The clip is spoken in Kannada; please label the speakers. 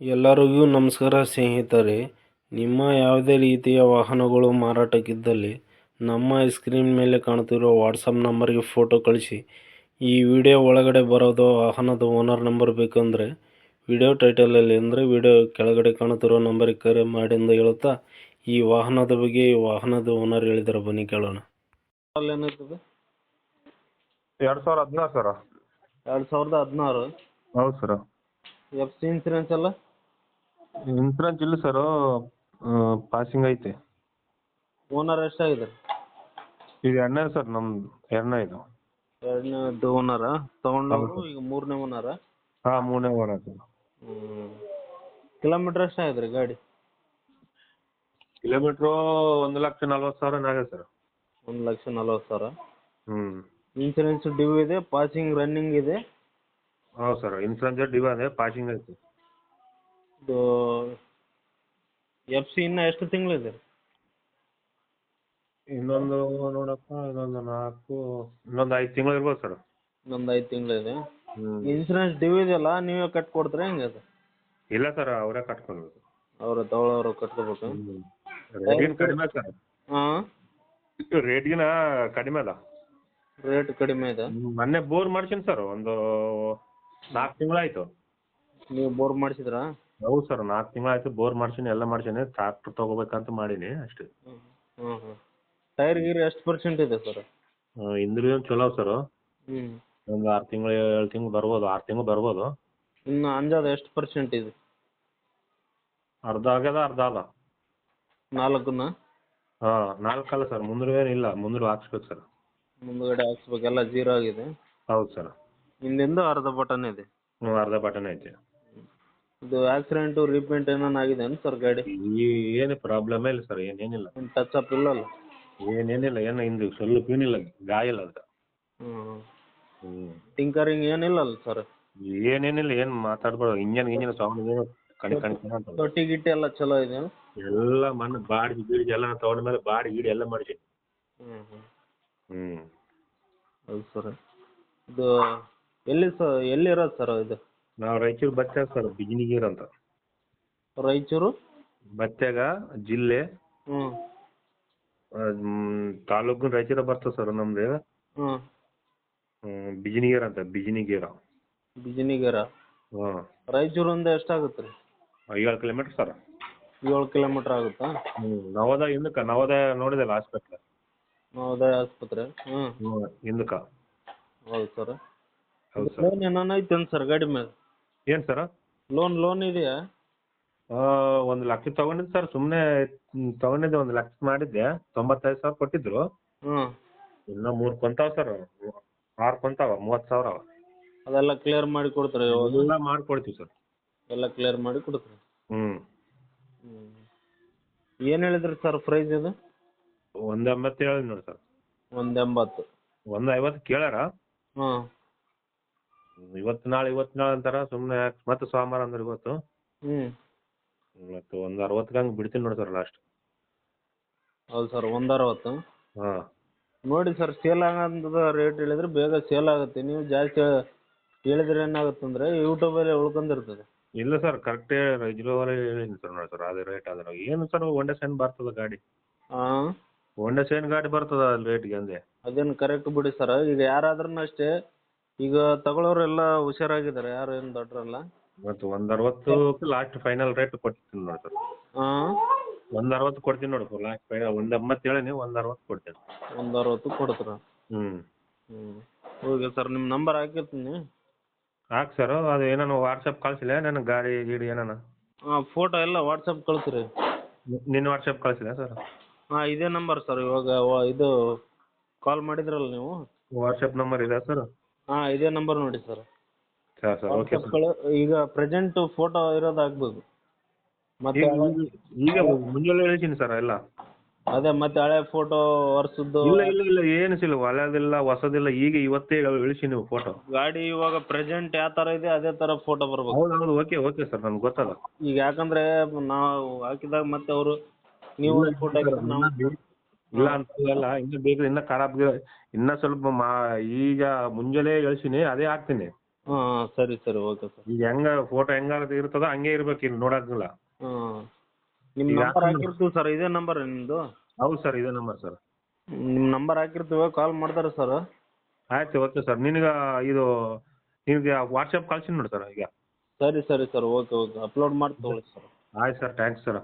Speaker 1: ಎಲ್ಲರಿಗೂ ನಮಸ್ಕಾರ ಸ್ನೇಹಿತರೆ. ನಿಮ್ಮ ಯಾವುದೇ ರೀತಿಯ ವಾಹನಗಳು ಮಾರಾಟಕ್ಕಿದ್ದಲ್ಲಿ ನಮ್ಮ ಸ್ಕ್ರೀನ್ ಮೇಲೆ ಕಾಣುತ್ತಿರುವ ವಾಟ್ಸಪ್ ನಂಬರ್ಗೆ ಫೋಟೋ ಕಳಿಸಿ. ಈ ವಿಡಿಯೋ ಒಳಗಡೆ ಬರೋದು ವಾಹನದ ಓನರ್ ನಂಬರ್ ಬೇಕಂದರೆ ವಿಡಿಯೋ ಟೈಟಲಲ್ಲಿ ಅಂದರೆ ವಿಡಿಯೋ ಕೆಳಗಡೆ ಕಾಣುತ್ತಿರೋ ನಂಬರಿಗೆ ಕರೆ ಮಾಡಿ ಎಂದು ಹೇಳುತ್ತಾ ಈ ವಾಹನದ ಬಗ್ಗೆ ಈ ವಾಹನದ ಓನರ್ ಹೇಳಿದ್ರು ಬನ್ನಿ ಕೇಳೋಣ. ಏನಾಯ್ತದೆ?
Speaker 2: ಎರಡು ಸಾವಿರ ಹದಿನಾರು ಸರ.
Speaker 1: ಎರಡು ಸಾವಿರದ ಹದಿನಾರು?
Speaker 2: ಹೌದು ಸರ್.
Speaker 1: ಎಫ್ ಸಿ ಇನ್ಸೂರೆನ್ಸ್ ಎಲ್ಲ
Speaker 2: ಇನ್ಸೂರೆನ್ಸ್ ಇಲ್ಲ ಸರ್ ಪಾಸಿಂಗ್ ಐತೆ.
Speaker 1: ಓನರ್ ಎಷ್ಟಾಗಿದ್ದಾರೆ
Speaker 2: ಈಗ ಎರಡನೇ ಸರ್ ನಮ್ದು ಎರಡನೇ ಇದು.
Speaker 1: ಎರಡನೇದು ಓನರ ತಗೊಂಡವರು. ಈಗ ಮೂರನೇ ಓನರ
Speaker 2: ಹಾಂ ಮೂರನೇ ಓನರ್ ಸರ್
Speaker 1: ಕಿಲೋಮೀಟರ್ ಎಷ್ಟಾಗಿದೆ ರೀ ಗಾಡಿ?
Speaker 2: ಕಿಲೋಮೀಟ್ರು ಒಂದು ಲಕ್ಷ ನಲ್ವತ್ತು ಸಾವಿರ ಆಗಿದೆ ಸರ್
Speaker 1: ಒಂದು ಲಕ್ಷ ನಲ್ವತ್ತು ಸಾವಿರ?
Speaker 2: ಹ್ಞೂ
Speaker 1: ಇನ್ಸೂರೆನ್ಸ್ ಡ್ಯೂ ಇದೆ ಪಾಸಿಂಗ್ ರನ್ನಿಂಗ್ ಇದೆ?
Speaker 2: ಹೌದು ಸರ್ ಇನ್ಸೂರೆನ್ಸ್ ಡಿವ್ ಅದೇ ಪಾಸಿಂಗ್ ಐತೆ.
Speaker 1: ಇದು ಎಫ್ ಸಿ ಇನ್ನ ಎಷ್ಟು ಇದೆ?
Speaker 2: ಇನ್ನೊಂದು ನೋಡಪ್ಪ ಇನ್ನೊಂದು ನಾಲ್ಕು ಇನ್ನೊಂದು ಐದು ತಿಂಗಳು ಇರ್ಬೋದು ಸರ್.
Speaker 1: ಇನ್ನೊಂದು ಐದು ತಿಂಗಳಿದೆ
Speaker 2: ಇದೆ.
Speaker 1: ಇನ್ಸೂರೆನ್ಸ್ ಡ್ಯೂ ಇದೆಯಲ್ಲ ನೀವೇ ಕಟ್ ಕೊಡ್ತೀರಾ ಹೆಂಗೆ ಅದು?
Speaker 2: ಇಲ್ಲ ಸರ್ ಅವರೇ ಕಟ್ಕೊಳ್ಬೇಕು.
Speaker 1: ಅವ್ರು ತಗೊಳ್ಳೋರು ಕಟ್ಕೋಬೇಕು.
Speaker 2: ರೇಟ್ ಕಡಿಮೆ ಸರ್.
Speaker 1: ಹಾಂ?
Speaker 2: ರೇಟ್ಗಿನ ಕಡಿಮೆ ಅಲ್ಲ.
Speaker 1: ರೇಟ್ ಕಡಿಮೆ ಇದೆ.
Speaker 2: ಮೊನ್ನೆ ಬೋರ್ ಮಾಡ್ಸೀನಿ ಸರ್ ಒಂದು ನಾಲ್ಕು ತಿಂಗಳಾಯ್ತು.
Speaker 1: ನೀವು ಬೋರ್ ಮಾಡಿಸಿದ್ರಾ?
Speaker 2: ಹೌದು ಸರ್ ನಾಲ್ಕು ತಿಂಗಳಾಯ್ತು ಬೋರ್ ಮಾಡ್ಸೀನಿ ಎಲ್ಲ ಮಾಡ್ಸೀನಿ ಟ್ರಾಕ್ಟರ್ ತೊಗೋಬೇಕಂತ ಮಾಡೀನಿ ಅಷ್ಟೇ.
Speaker 1: ಹ್ಞೂ ಹ್ಞೂ ಹ್ಞೂ ಟೈರ್ ಗೀರ್ ಎಷ್ಟು ಪರ್ಸೆಂಟ್ ಇದೆ ಸರ್?
Speaker 2: ಒಂದು ಚಲೋ ಸರ್.
Speaker 1: ಹ್ಞೂ
Speaker 2: ಒಂದು ಆರು ತಿಂಗಳು ಏಳು ತಿಂಗಳು ಬರ್ಬೋದು ಆರು ತಿಂಗಳು ಬರ್ಬೋದು.
Speaker 1: ಇನ್ನ ಅಂದಾಜು ಎಷ್ಟು ಪರ್ಸೆಂಟ್ ಇದೆ?
Speaker 2: ಅರ್ಧ ಆಗ್ಯದ ಅರ್ಧ ಅದ.
Speaker 1: ನಾಲ್ಕನ್ನ
Speaker 2: ಹಾ ನಾಲ್ಕಲ್ಲ ಸರ್ ಮುಂದ್ರೂ ಇಲ್ಲ ಮುಂದ್ರು ಹಾಕ್ಸ್ಬೇಕು ಸರ್.
Speaker 1: ಮುಂದ್ಗಡೆ ಹಾಕ್ಸ್ಬೇಕು ಎಲ್ಲ ಜೀರೋ ಆಗಿದೆ.
Speaker 2: ಹೌದು ಸರ್.
Speaker 1: ಹಿಂದಿಂದ ಅರ್ಧ ಬಟನ್ ಇದೆ.
Speaker 2: ಹ್ಞೂ ಅರ್ಧ ಬಟನ್ ಐತೆ.
Speaker 1: ಇದು ಆಕ್ಸಿಡೆಂಟು ರೀಪೇಂಟ್ ಏನಾನ ಆಗಿದೆ ಏನು ಸರ್ ಗಾಡಿ?
Speaker 2: ಈ ಏನು ಪ್ರಾಬ್ಲಮ್ ಇಲ್ಲ ಸರ್ ಏನೇನಿಲ್ಲ
Speaker 1: ಟಚ್ ಅಪ್ ಇಲ್ಲಲ್ಲ
Speaker 2: ಏನೇನಿಲ್ಲ ಏನು ಹಿಂದೆ ಸ್ವಲ್ಪ ಏನಿಲ್ಲ ಗಾಯ ಇಲ್ಲ ಅದಕ್ಕೆ
Speaker 1: ಹ್ಞೂ
Speaker 2: ಹ್ಞೂ
Speaker 1: ಟಿಂಕರಿಂಗ್ ಏನಿಲ್ಲಲ್ಲ ಸರ್
Speaker 2: ಏನೇನಿಲ್ಲ ಏನು ಮಾತಾಡ್ಬಾರ್ದು. ಇಂಜನ್ ಗಿಂಜನ್ ಸೌಂಡ್ ಏನು ಕಣಿ ಕಣಿ ಕಣಿ ಅಂತ
Speaker 1: ತೊಟ್ಟಿ ಗಿಟ್ಟಿ ಎಲ್ಲ ಚಲೋ ಇದೆ
Speaker 2: ಎಲ್ಲ ಮಣ್ಣು ಬಾಡಿ ಗೀಡಿ ಎಲ್ಲ ತಗೊಂಡ ಮೇಲೆ ಬಾಡಿ ಗೀಡಿ ಎಲ್ಲ ಮಾಡಿಸಿ.
Speaker 1: ಹ್ಞೂ ಹ್ಞೂ
Speaker 2: ಹ್ಞೂ
Speaker 1: ಹೌದು ಸರ್ ಇದು ಎಲ್ಲಿ ಸ ಎಲ್ಲಿರೋದು ಸರ್ ಇದು?
Speaker 2: ನಾವು ರಾಯಚೂರು ಬತ್ತ್ಯಾಗ ಸರ್ ಬಿಜಿನಿಗೀರ್ ಅಂತ.
Speaker 1: ರಾಯಚೂರು?
Speaker 2: ಬತ್ತ್ಯಾಗ ಜಿಲ್ಲೆ.
Speaker 1: ಹ್ಞೂ
Speaker 2: ತಾಲೂಕು ರಾಯಚೂರ ಬರ್ತದೆ ಸರ್ ನಮ್ದು.
Speaker 1: ಹ್ಞೂ
Speaker 2: ಬಿಜಿನಿಗೇರ್ ಅಂತ ಬಿಜಿನಿಗೇರ.
Speaker 1: ಬಿಜಿನಿಗರ?
Speaker 2: ಹಾಂ.
Speaker 1: ರಾಯಚೂರಿಂದ ಎಷ್ಟಾಗುತ್ತೆ ರೀ?
Speaker 2: ಏಳು ಕಿಲೋಮೀಟ್ರ್ ಸರ್.
Speaker 1: ಏಳು ಕಿಲೋಮೀಟ್ರ್ ಆಗುತ್ತಾ?
Speaker 2: ಹ್ಞೂ ನವೋದಯ ಹಿಂದಕ್ಕೆ ನವೋದಯ ನೋಡಿದಲ್ಲ ಆಸ್ಪತ್ರೆ.
Speaker 1: ನವೋದಯ ಆಸ್ಪತ್ರೆ? ಹ್ಞೂ
Speaker 2: ಹಿಂದಕ್ಕೆ
Speaker 1: ಹೌದು ಸರ್.
Speaker 2: ಹೌದು ಸರ್.
Speaker 1: ಏನಾನ ಐತೇನು ಸರ್ ಗಾಡಿ ಮೇಲೆ
Speaker 2: ಏನು ಸರ್?
Speaker 1: ಲೋನ್ ಲೋನ್ ಇದೆಯಾ?
Speaker 2: ಒಂದು ಲಕ್ಷ ತಗೊಂಡಿದ್ದೆ ಸರ್ ಸುಮ್ಮನೆ ತಗೊಂಡಿದ್ದೆ ಒಂದು ಲಕ್ಷ ಮಾಡಿದ್ದೆ. ತೊಂಬತ್ತೈದು ಸಾವಿರ ಕೊಟ್ಟಿದ್ರು.
Speaker 1: ಹ್ಞೂ
Speaker 2: ಇನ್ನೂ ಮೂರು ಕೊಂತಾವ ಸರ್ ಆರು ಕೊಂತಾವ ಮೂವತ್ತು ಸಾವಿರ ಅವ.
Speaker 1: ಅದೆಲ್ಲ ಕ್ಲಿಯರ್ ಮಾಡಿ ಕೊಡ್ತಾರೆ
Speaker 2: ಎಲ್ಲ ಮಾಡ್ಕೊಡ್ತೀವಿ ಸರ್.
Speaker 1: ಎಲ್ಲ ಕ್ಲಿಯರ್ ಮಾಡಿ ಕೊಡ್ತಾರೆ.
Speaker 2: ಹ್ಞೂ
Speaker 1: ಏನ್ ಏನು ಹೇಳಿದ್ರಿ ಸರ್ ಪ್ರೈಸ್ ಇದು?
Speaker 2: ಒಂದು ಎಂಬತ್ತು ಹೇಳಿ ನೋಡಿ ಸರ್.
Speaker 1: ಒಂದು ಎಂಬತ್ತು.
Speaker 2: ಒಂದು ಐವತ್ತು ಕೇಳ್ಯಾರ?
Speaker 1: ಹ್ಞೂ
Speaker 2: ಇವತ್ತು ನಾಳೆ ಇವತ್ತು ನಾಳೆ ಅಂತಾರ ಸುಮ್ಮನೆ ಮತ್ತೆ ಸೋಮವಾರ ಅಂದ್ರೆ ಇವತ್ತು.
Speaker 1: ಹ್ಞೂ
Speaker 2: ಮತ್ತು ಒಂದು ಅರವತ್ತು ಹಂಗೆ ಬಿಡ್ತೀನಿ ನೋಡಿ ಸರ್ ಲಾಸ್ಟ್
Speaker 1: ಹೌದು ಸರ್ ಒಂದು ಅರವತ್ತು.
Speaker 2: ಹಾಂ.
Speaker 1: ನೋಡಿ ಸರ್ ಸೇಲ್ ಆಗಂತದ ರೇಟ್ ಹೇಳಿದ್ರೆ ಬೇಗ ಸೇಲ್ ಆಗುತ್ತೆ. ನೀವು ಜಾಸ್ತಿ ಹೇಳಿದ್ರೆ ಏನಾಗುತ್ತೆ ಅಂದರೆ ಯೂಟ್ಯೂಬಲ್ಲಿ ಉಳ್ಕೊಂಡಿರ್ತದೆ.
Speaker 2: ಇಲ್ಲ ಸರ್ ಕರೆಕ್ಟ್ ಇರೋವರೆ ಹೇಳಿನಿ ಸರ್ ನೋಡಿ ಸರ್ ಅದೇ ರೇಟ್ ಅದ್ರ ಏನು ಸರ್ ಒಂಡೆ ಸೈನ್ ಬರ್ತದ ಗಾಡಿ?
Speaker 1: ಹಾಂ.
Speaker 2: ಒಂಡೆ ಸೈನ್ ಗಾಡಿ ಬರ್ತದ ರೇಟ್ಗೆ ಅಂದೆ?
Speaker 1: ಅದೇನು ಕರೆಕ್ಟ್ ಬಿಡಿ ಸರ್ ಈಗ ಯಾರಾದ್ರೂ ಅಷ್ಟೇ ಈಗ ತಗೊಳ್ಳೋರೆಲ್ಲ ಹುಷಾರಾಗಿದ್ದಾರೆ. ಯಾರು ಏನು ದೊಡ್ಡರಲ್ಲ.
Speaker 2: ಇವತ್ತು ಒಂದ್ ಅರವತ್ತು ಲಾಸ್ಟ್ ಫೈನಲ್ ರೇಟ್ ಕೊಡ್ತೀನಿ ನೋಡಿ ಸರ್.
Speaker 1: ಹಾಂ
Speaker 2: ಒಂದು ಅರವತ್ತು ಕೊಡ್ತೀನಿ ನೋಡಿ ಸರ್ ಲಾಸ್ಟ್ ಫೈನಲ್ ಒಂದ್ ಎಂಬತ್ತು ಹೇಳೀನಿ ಒಂದ್ ಅರವತ್ತು ಕೊಡ್ತೀನಿ.
Speaker 1: ಒಂದು ಅರವತ್ತು ಕೊಡ್ತೀರ
Speaker 2: ಹ್ಮ್.
Speaker 1: ಹ್ಞೂ ಓಕೆ ಸರ್ ನಿಮ್ಮ ನಂಬರ್ ಹಾಕಿರ್ತೀನಿ.
Speaker 2: ಹಾಕಿ ಸರ್ ಅದು ಏನಾನ ವಾಟ್ಸಪ್ ಕಳ್ಸಿಲ್ಲ ನನ್ನ ಗಾಡಿ ಗೀಡಿ ಏನಾನ?
Speaker 1: ಹಾಂ ಫೋಟೋ ಎಲ್ಲ ವಾಟ್ಸಪ್ ಕಳಿಸ್ರಿ.
Speaker 2: ನಿನ್ನ ವಾಟ್ಸಪ್ ಕಳ್ಸಿಲ್ಲ ಸರ್?
Speaker 1: ಹಾಂ ಇದೇ ನಂಬರ್ ಸರ್ ಇವಾಗ ವ- ಇದು ಕಾಲ್ ಮಾಡಿದ್ರಲ್ಲ ನೀವು.
Speaker 2: ವಾಟ್ಸಪ್ ನಂಬರ್ ಇದೆ ಸರ್?
Speaker 1: ಹಾಂ ಇದೇ ನಂಬರ್ ನೋಡಿ ಸರ್
Speaker 2: ಸರ್ ಸರ್ ಓಕೆ
Speaker 1: ಈಗ ಪ್ರೆಸೆಂಟ್ ಫೋಟೋ ಇರೋದು ಆಗ್ಬೋದು. ಮತ್ತೆ
Speaker 2: ಈಗ ಈಗ ಮುಂಜಾನೆ ಹೇಳ್ತೀನಿ ಸರ್ ಎಲ್ಲ.
Speaker 1: ಅದೇ ಮತ್ತೆ ಹಳೆ ಫೋಟೋ ವರ್ಷದ್ದು
Speaker 2: ಇಲ್ಲ ಇಲ್ಲ ಇಲ್ಲ ಏನು ಸಿಲ್ಲ ಹಳೆದಿಲ್ಲ ಹೊಸದಿಲ್ಲ ಈಗ ಇವತ್ತೇ ಇಳಿಸಿ ನೀವು ಫೋಟೋ
Speaker 1: ಗಾಡಿ ಇವಾಗ ಪ್ರೆಸೆಂಟ್ ಯಾವ ತರ ಇದೆ ಅದೇ ತರ ಫೋಟೋ ಬರ್ಬೇಕು
Speaker 2: ಹೌದು ಹೌದು ಓಕೆ ಓಕೆ ಸರ್ ನಮ್ಗೆ ಗೊತ್ತಲ್ಲ.
Speaker 1: ಈಗ ಯಾಕಂದ್ರೆ ನಾವು ಹಾಕಿದಾಗ ಮತ್ತೆ ಅವರು ನೀವು ಫೋಟೋ ನಾವು
Speaker 2: ಇಲ್ಲ ಅಂತಲ್ಲ ಇನ್ನು ಬೇಗ ಇನ್ನ ಖರಾಬ್ ಇನ್ನ ಸ್ವಲ್ಪ ಮಾ ಈಗ ಮುಂಜಾನೆ ಇಳಿಸಿನಿ ಅದೇ ಹಾಕ್ತೀನಿ.
Speaker 1: ಹಾಂ ಸರಿ ಸರಿ ಓಕೆ ಸರ್
Speaker 2: ಈಗ ಹೆಂಗ ಫೋಟೋ ಹೆಂಗ ಇರ್ತದ ಹಂಗೆ ಇರ್ಬೇಕು ಇಲ್ಲಿ ನೋಡಂಗಿಲ್ಲ.
Speaker 1: ನಿಮ್ಮ ನಂಬರ್. ಹಾಕಿರ್ತೀವಿ ಸರ್ ಇದೇ ನಂಬರ್ ನಿಮ್ಮದು
Speaker 2: ಹೌದು ಸರ್ ಇದೇ ನಂಬರ್ ಸರ್
Speaker 1: ನಿಮ್ಮ ನಂಬರ್ ಹಾಕಿರ್ತೀವಿ ಕಾಲ್ ಮಾಡ್ತಾರೆ ಸರ್
Speaker 2: ಆಯ್ತು ಓಕೆ ಸರ್ ನಿನಗೆ ಇದು ನಿನಗೆ ವಾಟ್ಸಪ್ ಕಳ್ಸಿ ನೋಡಿ ಸರ್ ಈಗ.
Speaker 1: ಸರಿ ಸರಿ ಸರ್ ಓಕೆ ಓಕೆ ಅಪ್ಲೋಡ್ ಮಾಡಿ ತಗೊಳ್ಳಿ ಸರ್
Speaker 2: ಆಯ್ತು ಸರ್ ಥ್ಯಾಂಕ್ಸ್ ಸರ್